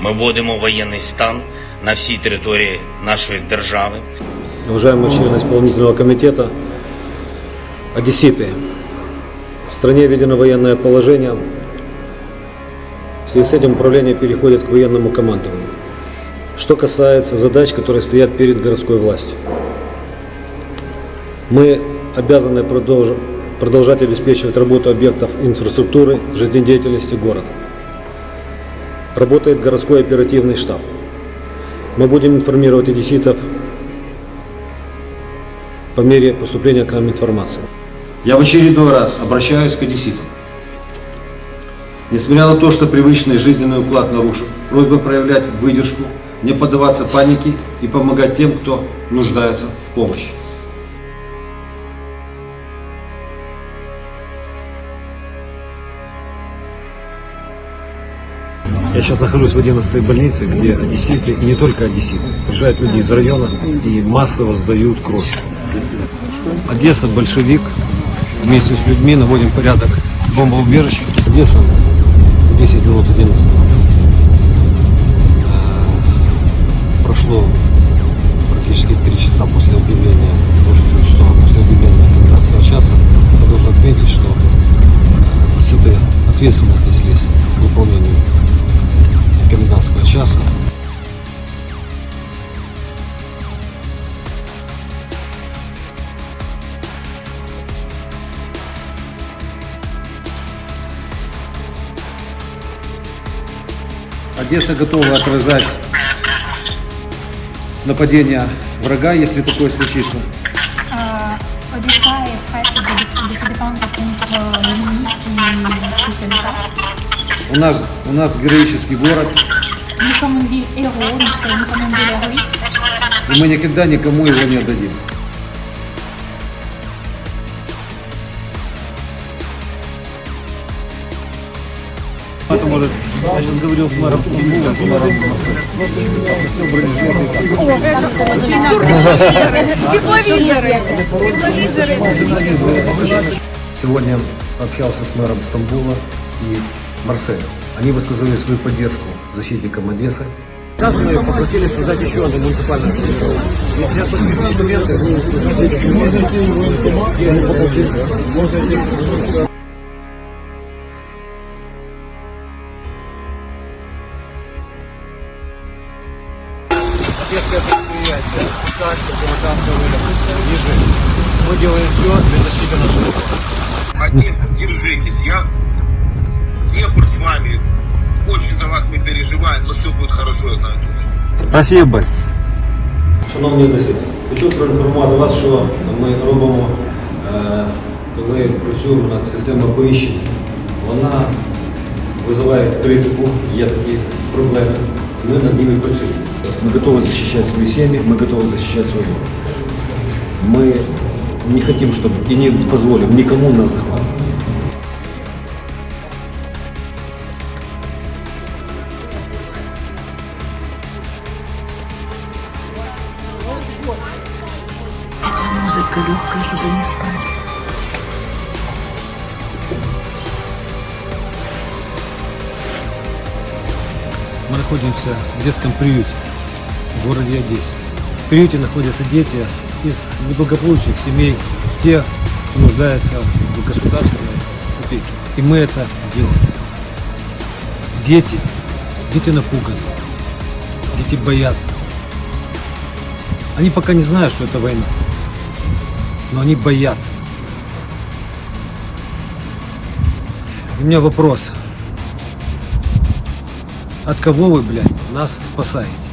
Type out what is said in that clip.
Ми вводимо воєнний стан на всій території нашої держави. Уважаемые члены исполнительного комитета, одесситы, в стране введено военное положение. В связи с этим управление переходит к военному командованию. Что касается задач, которые стоят перед городской властью. Мы обязаны продолж- продолжать обеспечивать работу объектов инфраструктуры, жизнедеятельности города. Работает городской оперативный штаб. Мы будем информировать одесситов по мере поступления к нам информации. Я в очередной раз обращаюсь к одесситам. Несмотря на то, что привычный жизненный уклад нарушен, просьба проявлять выдержку, не поддаваться панике и помогать тем, кто нуждается в помощи. Я сейчас нахожусь в 11 больнице, где одесситы, не только одесситы, приезжают люди из района и массово сдают кровь. Одесса, большевик, вместе с людьми наводим порядок в бомбоубежище. Одесса, 10 минут 11. Э, Прошло практически 3 часа после объявления, уже 3 часа после объявления комендантского часа. Я должен отметить, что э, одесситы ответственно отнеслись Одесса готова отражать нападение врага, если такое случится. А, обіцяє вперше до десятибанка пункт місії чисельника. У нас, у нас героический город, Nous sommes une ville héros, nous sommes comme une ville héroïque. и мы никогда никому его не отдадим. Это может, я сейчас говорил с мэром Стамбула, с мэром попросил бронежилеты. Сегодня общался с мэром Стамбула и Марселя. Они высказали свою поддержку защитникам Одессы. Сейчас мы попросили создать еще одну муниципальную формировку. Если я тут документы, Одесское предприятие, Кашка, гражданского ниже. Мы делаем все для защиты нашего города. Одесса, держитесь. Я Днепр с вами. Очень за вас мы переживаем, но все будет хорошо, я знаю точно. Спасибо. Шановні одесити, хочу проінформувати вас, що ми робимо, е, коли працюємо над системою оповіщення. Вона визиває критику, є такі проблеми. Ми над ними працюємо. Мы готовы защищать свои семьи, мы готовы защищать свой город. Мы не хотим, чтобы и не позволим никому нас захватывать. Это музыка легкая, чтобы не спать. Мы находимся в детском приюте в городе Одессе. В приюте находятся дети из неблагополучных семей, те, кто нуждается в государственной опеке. И мы это делаем. Дети, дети напуганы, дети боятся. Они пока не знают, что это война, но они боятся. У меня вопрос. От кого вы, блядь, нас спасаете?